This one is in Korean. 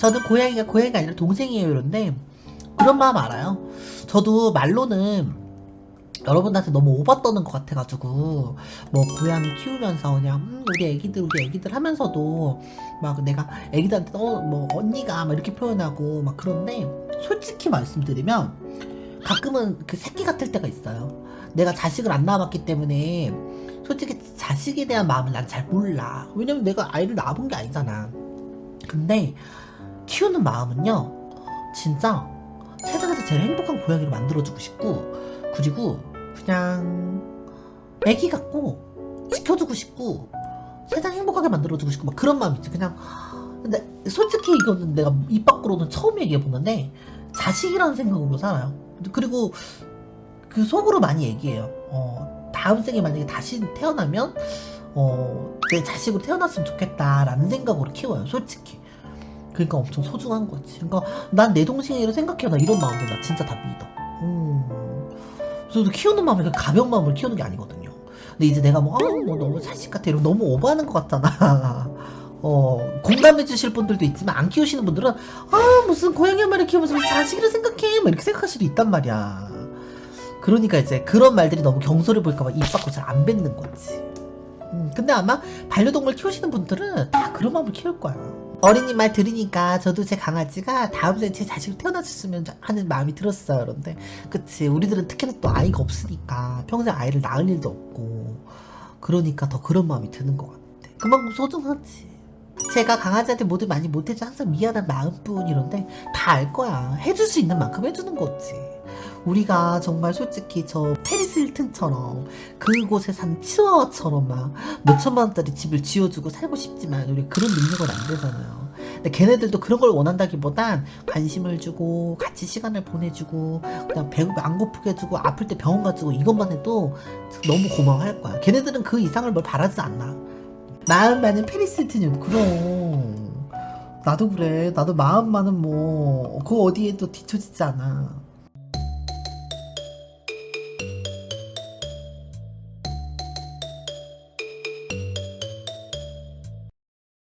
저는 고양이가 고양이가 아니라 동생이에요 이런데 그런 마음 알아요. 저도 말로는 여러분한테 너무 오바 떠는 것 같아가지고 뭐 고양이 키우면서 그냥 음, 우리 애기들 우리 애기들 하면서도 막 내가 애기들한테 어뭐 언니가 막 이렇게 표현하고 막 그런데 솔직히 말씀드리면 가끔은 그 새끼 같을 때가 있어요. 내가 자식을 안 낳아봤기 때문에 솔직히 자식에 대한 마음을 난 잘 몰라. 왜냐면 내가 아이를 낳아본 게 아니잖아. 근데 키우는 마음은요, 진짜 세상에서 제일 행복한 고양이를 만들어주고 싶고, 그리고 그냥 애기 같고 지켜주고 싶고 세상 행복하게 만들어주고 싶고 막 그런 마음이 있지. 그냥 근데 솔직히 이거는 내가 입 밖으로는 처음 얘기해 보는데 자식이라는 생각으로 살아요. 그리고 그 속으로 많이 얘기해요. 어, 다음 생에 만약에 다시 태어나면 어, 내 자식으로 태어났으면 좋겠다라는 생각으로 키워요. 솔직히. 그러니까 엄청 소중한 거지. 그러니까 난 내 동생이라 생각해 나 이런 마음들 나 진짜 다 믿어. 음. 저도 키우는 마음이 그 가벼운 마음을 키우는 게 아니거든요. 근데 이제 내가 뭐, 아, 뭐 너무 자식 같아. 이러고 너무 오버하는 것 같잖아. 어, 공감해 주실 분들도 있지만 안 키우시는 분들은 아, 무슨 고양이 한 마리 키우면서 왜 자식이라 생각해. 막 이렇게 생각할 수도 있단 말이야. 그러니까 이제 그런 말들이 너무 경솔해 보일까봐 입 밖으로 잘 안 뱉는 거지. 음, 근데 아마 반려동물 키우시는 분들은 다 그런 마음을 키울 거야. 어린이 말 들으니까 저도 제 강아지가 다음 생에 제 자식을 태어났으면 하는 마음이 들었어요. 그런데 그치 우리들은 특히나 또 아이가 없으니까 평생 아이를 낳을 일도 없고 그러니까 더 그런 마음이 드는 것 같아. 그만큼 소중하지. 제가 강아지한테 뭐든 많이 못해줘 항상 미안한 마음뿐 이런데 다 알 거야. 해줄 수 있는 만큼 해주는 거지. 우리가 정말 솔직히 저 페리스 힐튼처럼 그곳에 산 치와와처럼 막 몇천만 원짜리 집을 지어주고 살고 싶지만 우리 그런 능력은 안 되잖아요. 근데 걔네들도 그런 걸 원한다기보단 관심을 주고 같이 시간을 보내주고 그냥 배고 안 고프게 해주고 아플 때 병원 가주고 이것만 해도 너무 고마워할 거야. 걔네들은 그 이상을 뭘 바라지 않나. 마음 많은 페리스 힐튼이 그럼 나도 그래. 나도 마음 많은 뭐 그 어디에도 뒤처지지 않아.